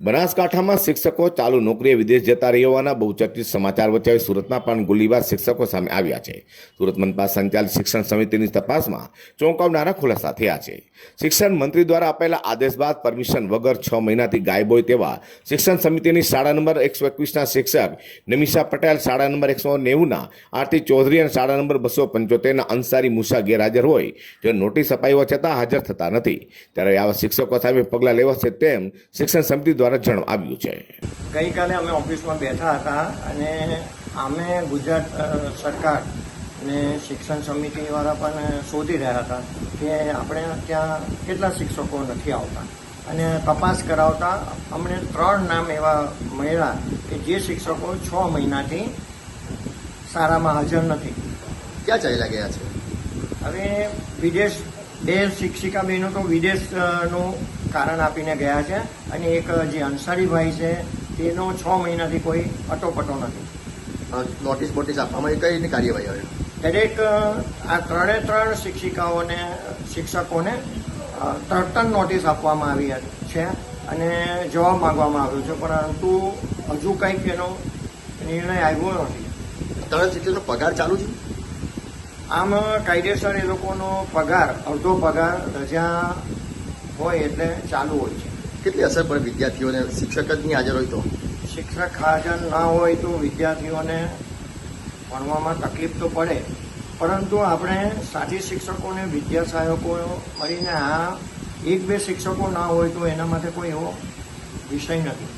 બનાસકાંઠામાં શિક્ષકો ચાલુ નોકરીએ વિદેશ જતા રહેવાના હોવાના બહુચર્ચિત સમાચાર વચ્ચે સુરતમાં પણ ગોલીબાર શિક્ષકો સામે આવ્યા છે. સુરત મનપા સંચાલિત શિક્ષણ સમિતિની તપાસમાં ચોંકાવનારા ખુલાસા થયા છે. શિક્ષણ મંત્રી દ્વારા આપેલા આદેશ બાદ પરમિશન વગર છ મહિનાથી ગાયબ હોય તેવા શિક્ષણ સમિતિની શાળા નંબર એકસો એકવીસના શિક્ષક નિમિષા પટેલ, શાળા નંબર એકસો નેવુંના આરતી ચૌધરી અને શાળા નંબર બસો પંચોતેરના અંસારી મુસા ગેરહાજર હોય. જે નોટિસ અપાઈ હોવા છતાં હાજર થતા નથી. ત્યારે આવા શિક્ષકો સામે પગલાં લેવાશે તેમ શિક્ષણ સમિતિ દ્વારા જણાવ્યું છે. ગઈકાલે અમે ઓફિસમાં બેઠા હતા અને અમે ગુજરાત સરકાર ને શિક્ષણ સમિતિવાળા પણ શોધી રહ્યા હતા કે આપણે ત્યાં કેટલા શિક્ષકો નથી આવતા. અને તપાસ કરાવતા અમને ત્રણ નામ એવા મળ્યા કે જે શિક્ષકો છ મહિનાથી શાળામાં હાજર નથી. ક્યાં ચાલ્યા ગયા છે? હવે વિદેશ બે શિક્ષિકા બહેનો તો વિદેશનું કારણ આપીને ગયા છે અને એક જે અંસારીભાઈ છે તેનો છ મહિનાથી કોઈ અટોપટો નથી. નોટિસ બોટિસ આપવામાં કઈ કાર્યવાહી આવે? દરેક આ ત્રણે ત્રણ શિક્ષિકાઓને શિક્ષકોને અ, તરત જ નોટિસ આપવામાં આવી છે અને જવાબ માંગવામાં આવ્યો છે પરંતુ હજુ કંઈક એનો નિર્ણય આવ્યો નથી. ત્રણ શિક્ષકનો પગાર ચાલુ છે? આમ કાયદેસર એ લોકોનો પગાર અડધો પગાર રજા હોય એટલે ચાલુ હોય છે. કેટલી અસર પડે વિદ્યાર્થીઓને? શિક્ષક જ નહીં હાજર હોય તો? શિક્ષક હાજર ના હોય તો વિદ્યાર્થીઓને ભણવામાં તકલીફ તો પડે. પરંતુ આપણે સાથી શિક્ષકોને વિદ્યા સહાયકો મળીને આ એક બે શિક્ષકો ના હોય તો એના માટે કોઈ એવો વિષય નથી.